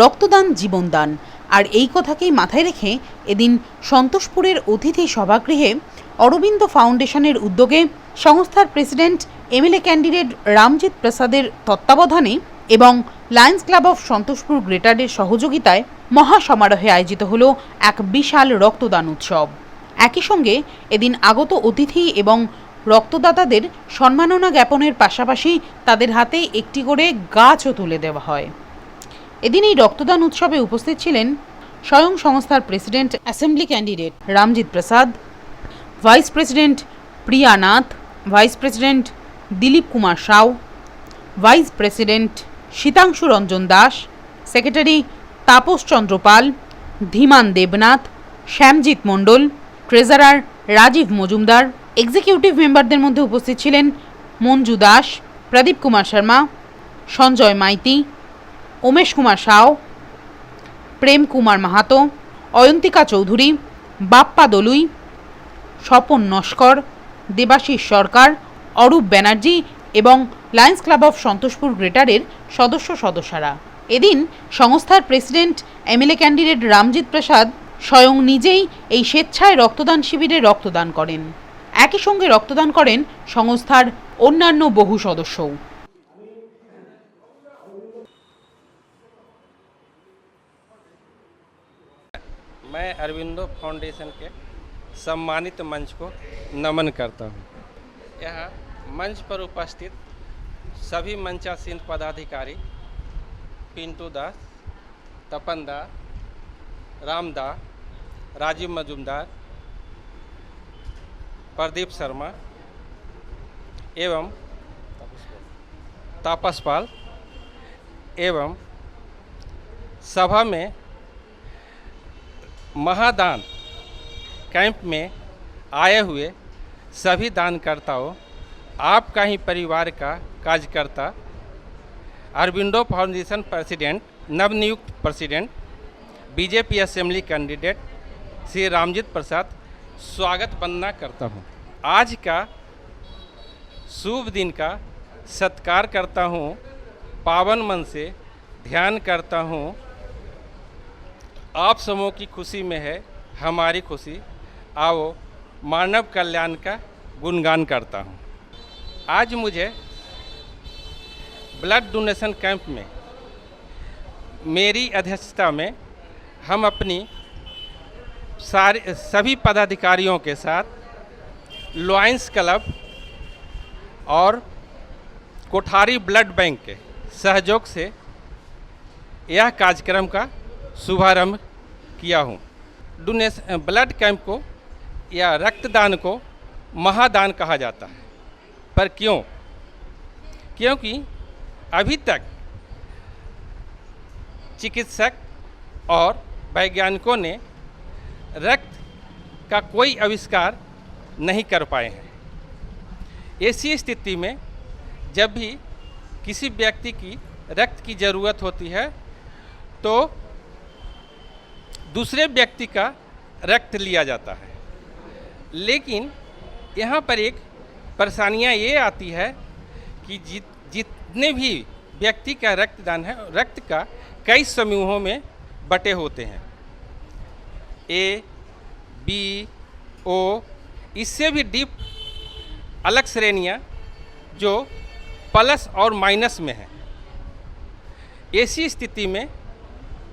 রক্তদান, জীবনদান। আর এই কথাকেই মাথায় রেখে এদিন সন্তোষপুরের অতিথি সভাগৃহে অরবিন্দ ফাউন্ডেশনের উদ্যোগে সংস্থার প্রেসিডেন্ট, এমএলএ ক্যান্ডিডেট রামজিৎ প্রসাদের তত্ত্বাবধানে এবং লায়ন্স ক্লাব অফ সন্তোষপুর গ্রেটারের সহযোগিতায় মহাসমারোহে আয়োজিত হল এক বিশাল রক্তদান উৎসব। একই সঙ্গে এদিন আগত অতিথি এবং রক্তদাতাদের সম্মাননা জ্ঞাপনের পাশাপাশি তাদের হাতে একটি করে গাছও তুলে দেওয়া হয়। এদিন এই রক্তদান উৎসবে উপস্থিত ছিলেন স্বয়ং সংস্থার president assembly candidate Ramjit Prasad, vice president Priya Nath, vice president Dilip Kumar Sau, vice president Shitangshu Ranjan Das, secretary Tapas Chandra Pal, Dhiman Debnath, Shyamjit Mondal, treasurer Rajib Majumdar, executive মেম্বারদের মধ্যে উপস্থিত ছিলেন মঞ্জু দাস, প্রদীপ কুমার শর্মা, সঞ্জয় মাইতি উমেশ কুমার সাও প্রেম কুমার মাহাতো, অয়ন্তিকা চৌধুরী, বাপ্পা দলুই, স্বপন নস্কর, দেবাশিস সরকার, অরূপ ব্যানার্জি এবং Lions Club of Santoshpur গ্রেটারের সদস্য সদস্যরা। এদিন সংস্থার president MLA candidate Ramjit Prasad স্বয়ং নিজেই এই স্বেচ্ছায় রক্তদান শিবিরে রক্তদান করেন। একই সঙ্গে রক্তদান করেন সংস্থার অন্যান্য বহু সদস্যও। मैं अरविंदो फाउंडेशन के सम्मानित मंच को नमन करता हूँ। यह मंच पर उपस्थित सभी मंचासीन पदाधिकारी पिंटू दास, तपन दा रामदा राजीव मजुमदार, प्रदीप शर्मा एवं तापसपाल एवं सभा में महादान कैंप में आए हुए सभी दानकर्ताओं, आपका ही परिवार का कार्यकर्ता अरविंदो फाउंडेशन प्रेसिडेंट, नवनियुक्त president, BJP assembly candidate, Shri Ramjit Prasad, स्वागत वंदना करता हूँ। आज का शुभ दिन का सत्कार करता हूँ, पावन मन से ध्यान करता हूँ आप समूह की खुशी में है, हमारी खुशी। आओ, मानव कल्याण का गुणगान करता हूँ। आज मुझे ब्लड डोनेशन कैंप में मेरी अध्यक्षता में हम अपनी सारे, सभी पदाधिकारियों के साथ लॉयंस क्लब और कोठारी ब्लड बैंक के सहयोग से यह कार्यक्रम का शुभारंभ किया हूँ। डोनेश ब्लड कैंप को या रक्तदान को महादान कहा जाता है। पर क्यों? क्योंकि अभी तक चिकित्सक और वैज्ञानिकों ने रक्त का कोई आविष्कार नहीं कर पाए हैं। ऐसी स्थिति में जब भी किसी व्यक्ति की रक्त की ज़रूरत होती है तो दूसरे व्यक्ति का रक्त लिया जाता है। लेकिन यहाँ पर एक परेशानियाँ ये आती है कि जित, जितने भी व्यक्ति का रक्तदान है, रक्त का कई समूहों में बटे होते हैं। ए, बी, ओ, इससे भी डीप अलग श्रेणियाँ जो प्लस और माइनस में हैं। ऐसी स्थिति में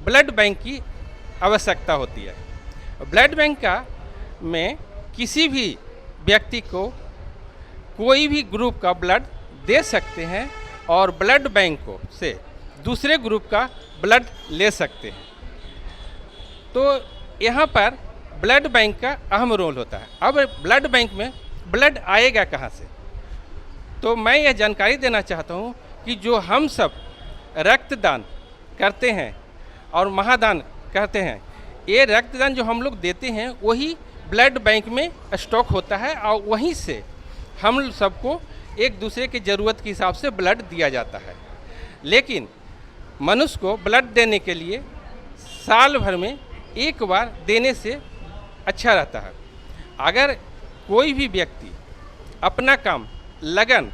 ब्लड बैंक की आवश्यकता होती है। ब्लड बैंक का में किसी भी व्यक्ति को कोई भी ग्रुप का ब्लड दे सकते हैं और ब्लड बैंक को से दूसरे ग्रुप का ब्लड ले सकते हैं। तो यहाँ पर ब्लड बैंक का अहम रोल होता है। अब ब्लड बैंक में ब्लड आएगा कहाँ से? तो मैं यह जानकारी देना चाहता हूँ कि जो हम सब रक्तदान करते हैं और महादान करते हैं, ये रक्तदान जो हम लोग देते हैं, वही ब्लड बैंक में स्टॉक होता है और वहीं से हम सबको एक दूसरे की ज़रूरत के हिसाब से ब्लड दिया जाता है। लेकिन मनुष्य को ब्लड देने के लिए साल भर में एक बार देने से अच्छा रहता है। अगर कोई भी व्यक्ति अपना काम, लगन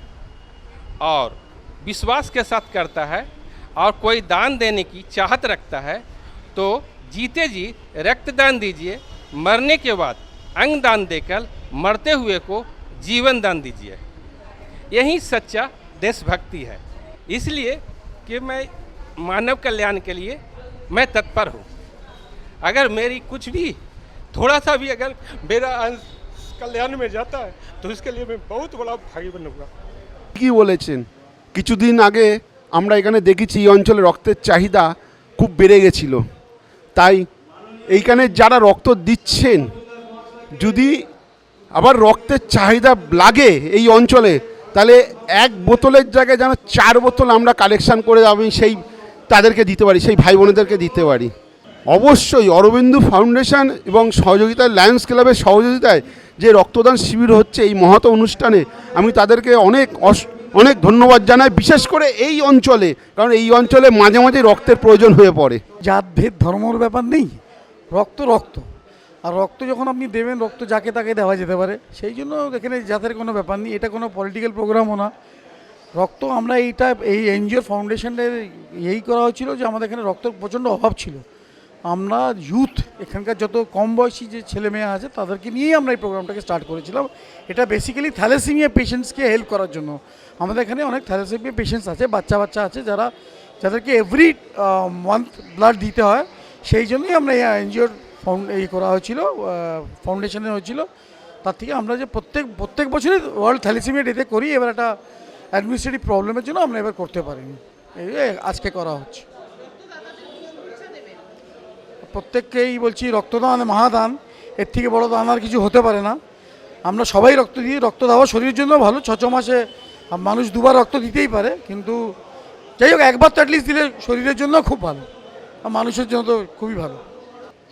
और विश्वास के साथ करता है और कोई दान देने की चाहत रखता है तो जीते जी रक्तदान दीजिए मरने के बाद अंग दान देकर मरते हुए को जीवन दान दीजिए यही सच्चा देशभक्ति है इसलिए कि मैं मानव कल्याण के लिए मैं तत्पर हूँ अगर मेरी कुछ भी थोड़ा सा भी अगर मेरा अंश कल्याण में जाता है तो इसके लिए मैं बहुत बड़ा भागी बनूंगा কি বলেছেন কিছুদিন আগে আমরা এখানে দেখেছি এই অঞ্চলে রক্তের চাহিদা খুব বেড়ে গেছিল তাই এইখানে যারা রক্ত দিচ্ছেন, যদি আবার রক্তের চাহিদা লাগে এই অঞ্চলে, তাহলে এক বোতলের জায়গায় যেন চার বোতল আমরা কালেকশন করে আমি সেই তাদেরকে দিতে পারি, সেই ভাই বোনেদেরকে দিতে পারি। অবশ্যই অরবিন্দু ফাউন্ডেশন এবং সহযোগিতায় লায়ন্স ক্লাবের সহযোগিতায় যে রক্তদান শিবির হচ্ছে এই মহৎ অনুষ্ঠানে, আমি তাদেরকে অনেক অনেক ধন্যবাদ জানাই, বিশেষ করে এই অঞ্চলে, কারণ এই অঞ্চলে মাঝে মাঝে রক্তের প্রয়োজন হয়ে পড়ে। জাত ভেদ ধর্মর ব্যাপার নেই, রক্ত রক্ত। আর রক্ত যখন আপনি দেবেন, রক্ত যাকে তাকে দেওয়া যেতে পারে। সেই জন্য এখানে জাতের কোনো ব্যাপার নেই, এটা কোনো পলিটিক্যাল প্রোগ্রামও না। রক্ত আমরা এইটা, এই এনজিওর ফাউন্ডেশনের এই করা হয়েছিল যে আমাদের এখানে রক্তের প্রচণ্ড অভাব ছিল। আমরা ইউথ এখানকার যত কম বয়সী যে ছেলে মেয়ে আছে, তাদেরকে নিয়েই আমরা এই প্রোগ্রামটাকে স্টার্ট করেছিলাম। এটা বেসিক্যালি থ্যালাসেমিয়া পেশেন্টসকে হেল্প করার জন্য। আমাদের এখানে অনেক থ্যালাসেমিয়া পেশেন্টস আছে বাচ্চা বাচ্চা আছে যারা, যাদেরকে এভরি মান্থ ব্লাড দিতে হয়। সেই জন্যই আমরা এই এনজিওর ফাউন্ড এই করা হয়েছিল ফাউন্ডেশনে হয়েছিল। তার থেকে আমরা যে প্রত্যেক প্রত্যেক বছরই ওয়ার্ল্ড থ্যালিসিমিয়া ডেতে করি, এবার একটা অ্যাডমিনিস্ট্রেটিভ প্রবলেমের জন্য আমরা এবার করতে পারিনি। এই আজকে করা হচ্ছে। প্রত্যেককেই বলছি রক্তদান, মহাদান। এর থেকে বড় দান আর কিছু হতে পারে না। আমরা সবাই রক্ত দিই, রক্ত দেওয়া শরীরের জন্য ভালো। ছ ছ মাসে মানুষ দুবার রক্ত দিতেই পারে, কিন্তু যাই হোক, একবার তো অ্যাটলিস্ট দিলে শরীরের জন্য খুব ভালো। আর মানুষের জন্য তো খুবই ভালো।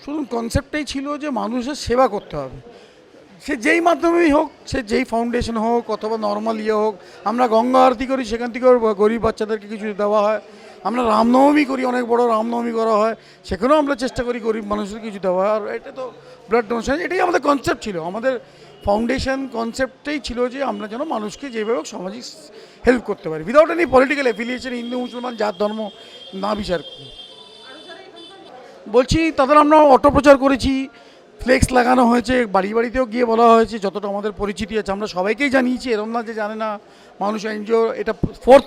শুধু কনসেপ্টটাই ছিল যে মানুষের সেবা করতে হবে। সে যেই মাধ্যমেই হোক, সে যেই ফাউন্ডেশন হোক, অথবা নর্মাল ইয়ে হোক, আমরা গঙ্গা আরতি করি, সেখান থেকেও গরিব বাচ্চাদেরকে কিছু দেওয়া হয়। আমরা রামনবমী করি, অনেক বড় রামনবমী করা হয়, সেখানেও আমরা চেষ্টা করি গরিব মানুষদের কিছু দেওয়া আর এটা তো ব্লাড ডোনেশন এটাই আমাদের কনসেপ্ট ছিল। আমাদের ফাউন্ডেশন কনসেপ্টটাই ছিল যে আমরা যেন মানুষকে যেভাবে হোক সামাজিক হেল্প করতে পারি। Without any political affiliation Hindu, মুসলমান, জাত, ধর্ম, না বিচার করে। বলছি, তাদের আমরা অটো প্রচার করেছি ফ্লেক্স লাগানো হয়েছে, বাড়ি বাড়িতেও গিয়ে বলা হয়েছে, যতটা আমাদের পরিচিতি আছে, আমরা সবাইকেই জানিয়েছি, এরম না যে জানে না, মানুষ, এনজিও, এটা fourth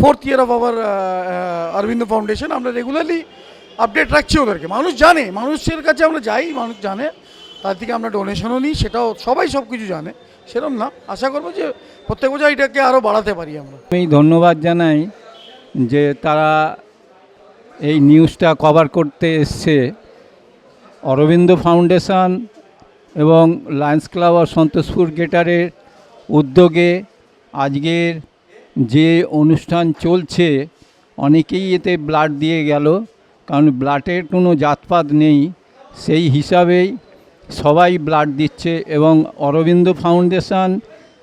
fourth year of our Aurobindo Foundation আমরা রেগুলারলি আপডেট রাখছি ওদেরকে। মানুষ জানে, মানুষের কাছে আমরা যাই, মানুষ জানে, তার থেকে আমরা ডোনেশনও নিই, সেটাও সবাই সব কিছু জানে সেরকম না। আশা করব যে প্রত্যেক বছর এটাকে আরও বাড়াতে পারি আমরা। আমি ধন্যবাদ জানাই যে তারা এই নিউজটা কভার করতে এসছে। অরবিন্দ ফাউন্ডেশন এবং লায়ন্স ক্লাব অফ সন্তোষপুর গেটারের উদ্যোগে আজকের যে অনুষ্ঠান চলছে, অনেকেই এতে ব্লাড দিয়ে গেল, কারণ ব্লাডের কোনো জাতপাত নেই। সেই হিসাবেই সবাই ব্লাড দিচ্ছে এবং অরবিন্দ ফাউন্ডেশন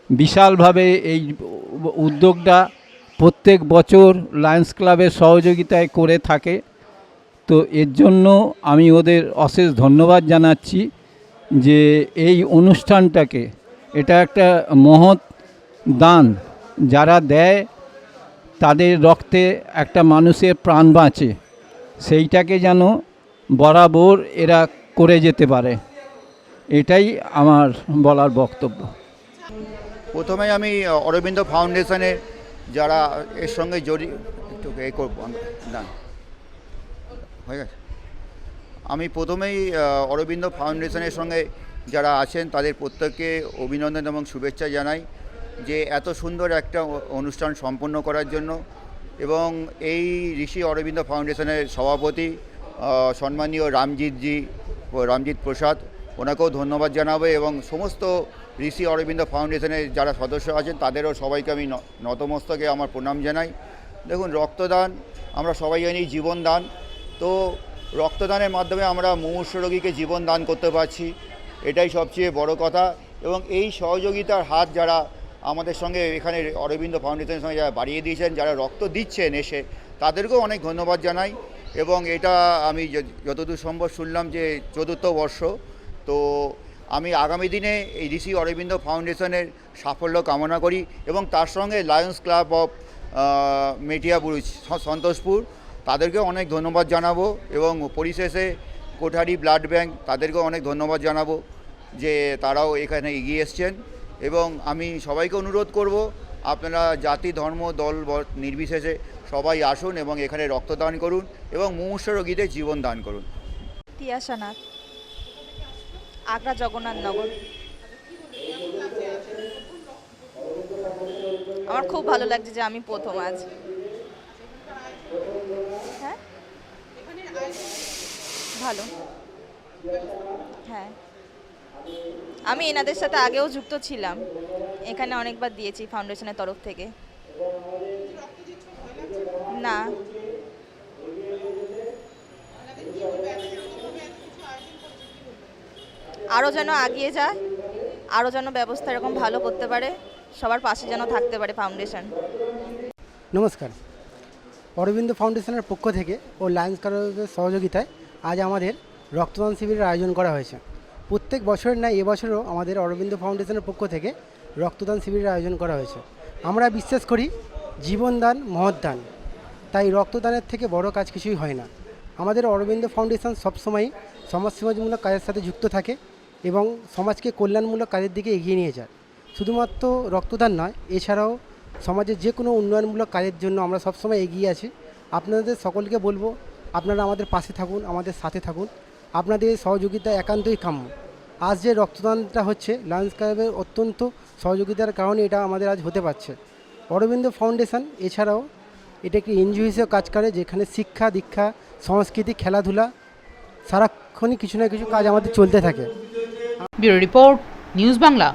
বিশালভাবে এই উদ্যোগটা প্রত্যেক বছর লায়ন্স ক্লাবের সহযোগিতায় করে থাকে। তো এর জন্য আমি ওদের অশেষ ধন্যবাদ জানাচ্ছি যে এই অনুষ্ঠানটাকে, এটা একটা মহৎ দান যারা দেয়, তাদের রক্তে একটা মানুষের প্রাণ বাঁচে। সেইটাকে যেন বরাবর এরা করে যেতে পারে। এটাই আমার বলার বক্তব্য। প্রথমে আমি অরবিন্দ ফাউন্ডেশনের যারা এর সঙ্গে একটু এ করব না হয়ে গেছে। আমি প্রথমেই অরবিন্দ ফাউন্ডেশনের সঙ্গে যারা আছেন, তাদের প্রত্যেককে অভিনন্দন এবং শুভেচ্ছা জানাই। যে এত সুন্দর একটা অনুষ্ঠান সম্পন্ন করার জন্য এবং এই ঋষি অরবিন্দ ফাউন্ডেশনের সভাপতি সম্মানীয় রামজিৎজি রামজিৎ প্রসাদ, ওনাকেও ধন্যবাদ জানাব এবং সমস্ত ঋষি অরবিন্দ ফাউন্ডেশনের যারা সদস্য আছেন, তাদেরও সবাইকে আমি নতমস্তকে আমার প্রণাম জানাই। দেখুন, রক্তদান, আমরা সবাই জানি জীবনদান। তো রক্তদানের মাধ্যমে আমরা মুমূর্ষ রোগীকে জীবন দান করতে পারছি, এটাই সবচেয়ে বড় কথা এবং এই সহযোগিতার হাত যারা আমাদের সঙ্গে এখানে অরবিন্দ ফাউন্ডেশনের সঙ্গে যারা বাড়িয়ে দিয়েছেন, যারা রক্ত দিচ্ছেন এসে, তাদেরকেও অনেক ধন্যবাদ জানাই। এবং এটা আমি যতদূর সম্ভব শুনলাম যে চতুর্থ বর্ষ। তো আমি আগামী দিনে এই ঋষি অরবিন্দ ফাউন্ডেশনের সাফল্য কামনা করি এবং তার সঙ্গে Lions Club of Metiabruz Santoshpur, তাদেরকেও অনেক ধন্যবাদ জানাব এবং পরিশেষে কোঠারি ব্লাড ব্যাংক, তাদেরকেও অনেক ধন্যবাদ জানাব যে তারাও এখানে এগিয়ে এসছেন। এবং আমি সবাইকে অনুরোধ করব, আপনারা জাতি, ধর্ম, দল নির্বিশেষে সবাই আসুন এবং এখানে রক্তদান করুন এবং মুমূর্ষ রোগীদের জীবন দান করুন। তিয়াশানাথ আগ্রা জগন্নাথ নগর। আমার খুব ভালো লাগছে যে আমি প্রথম আজ হ্যাঁ? ভালো। হ্যাঁ। আমি এনাদের সাথে আগেও যুক্ত ছিলাম। এখানে অনেকবার দিয়েছি ফাউন্ডেশনের তরফ থেকে। না। আরও যেন আগিয়ে যায় আরও যেন ব্যবস্থা এরকম ভালো করতে পারে, সবার পাশে যেন থাকতে পারে ফাউন্ডেশন। নমস্কার। অরবিন্দ ফাউন্ডেশনের পক্ষ থেকে ও লায়ন্স ক্লাবের সহযোগিতায় আজ আমাদের রক্তদান শিবিরের আয়োজন করা হয়েছে। প্রত্যেক বছরের ন্যায় এবছরও আমাদের অরবিন্দ ফাউন্ডেশনের পক্ষ থেকে রক্তদান শিবিরের আয়োজন করা হয়েছে। আমরা বিশ্বাস করি জীবনদান, মহৎদান, তাই রক্তদানের থেকে বড় কাজ কিছুই হয় না। আমাদের অরবিন্দ ফাউন্ডেশন সবসময়ই সমাজসেবামূলক কাজের সাথে যুক্ত থাকে এবং সমাজকে কল্যাণমূলক কাজের দিকে এগিয়ে নিয়ে যায়। শুধুমাত্র রক্তদান নয়, এছাড়াও সমাজের যে কোনো উন্নয়নমূলক কাজের জন্য আমরা সবসময় এগিয়ে আছি। আপনাদের সকলকে বলব, আপনারা আমাদের পাশে থাকুন, আমাদের সাথে থাকুন। আপনাদের সহযোগিতা একান্তই কাম্য। আজ যে রক্তদানটা হচ্ছে লায়ন্স ক্লাবের অত্যন্ত সহযোগিতার কারণে এটা আমাদের আজ হতে পারছে। অরবিন্দ ফাউন্ডেশন এছাড়াও এটা একটি এনজিও হিসেবে কাজ করে, যেখানে শিক্ষা, দীক্ষা, সংস্কৃতি, খেলাধুলা, সারাক্ষণই কিছু না কিছু কাজ আমাদের চলতে থাকে। Bureau report, news Bangla.